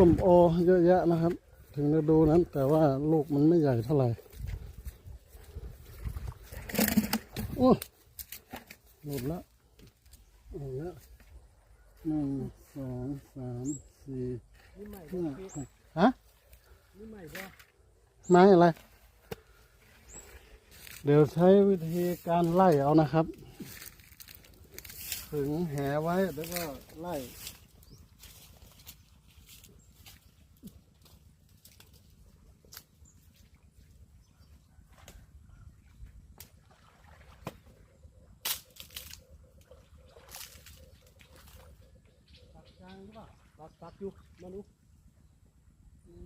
ส้มโอเยอะแยะนะครับ ถึงฤดูนั้น แต่ว่าลูกมันไม่ใหญ่เท่าไหร่โอ้หลุดล้วหลุดแล้วหนึ่งสองสามสี่ห้าหกฮะนี่ใหม่บ่ไม้อะไร เดี๋ยวใช้วิธีการไล่เอานะครับ ถึงแหไว้แล้วก็ไล่างหรือเปล่าตักตักอยู่มาดู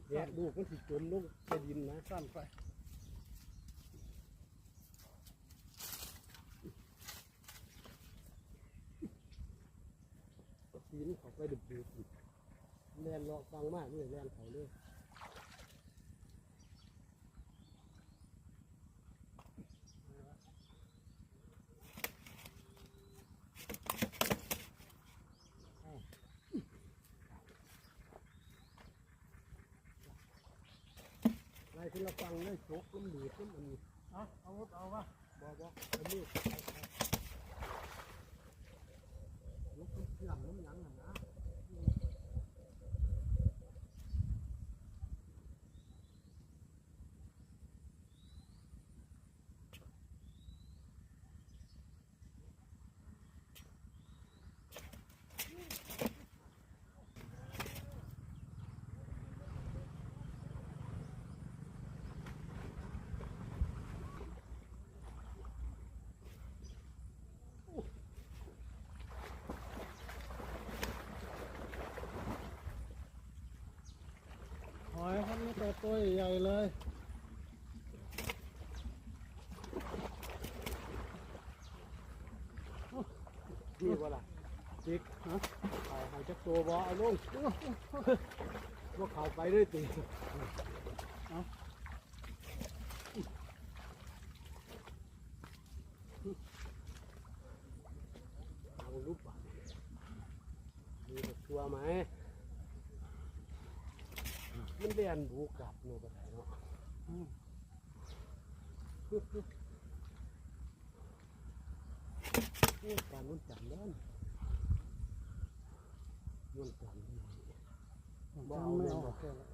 แดดดูมันสิจมลงไปดินนะสั้นไปดินเขาไปดึบดึบแลนเลาะฟังมากเลยแลนเขาเลย ไล่ที่เราฟังเลยโจกมันหลีดมันอันนี้เอาเอาวุธเอาวะบ่บ่เอามือลกมันเสื่อมน้ำหนังน่ะนะ ห อยครับนี่แต่ตัวใหญ่ๆเลยนี่ว่าล่ะติ๊กฮะเอาหายจากตัวบ่เอาลงว่าเขาไปด้วยตีเอาลูกบ่มีบักตัวไหม มันเรียนผูกลับโน่นก็ได้เนาะนี่การนุ่นจันเด้นนุ่นจับนจำไม่ออก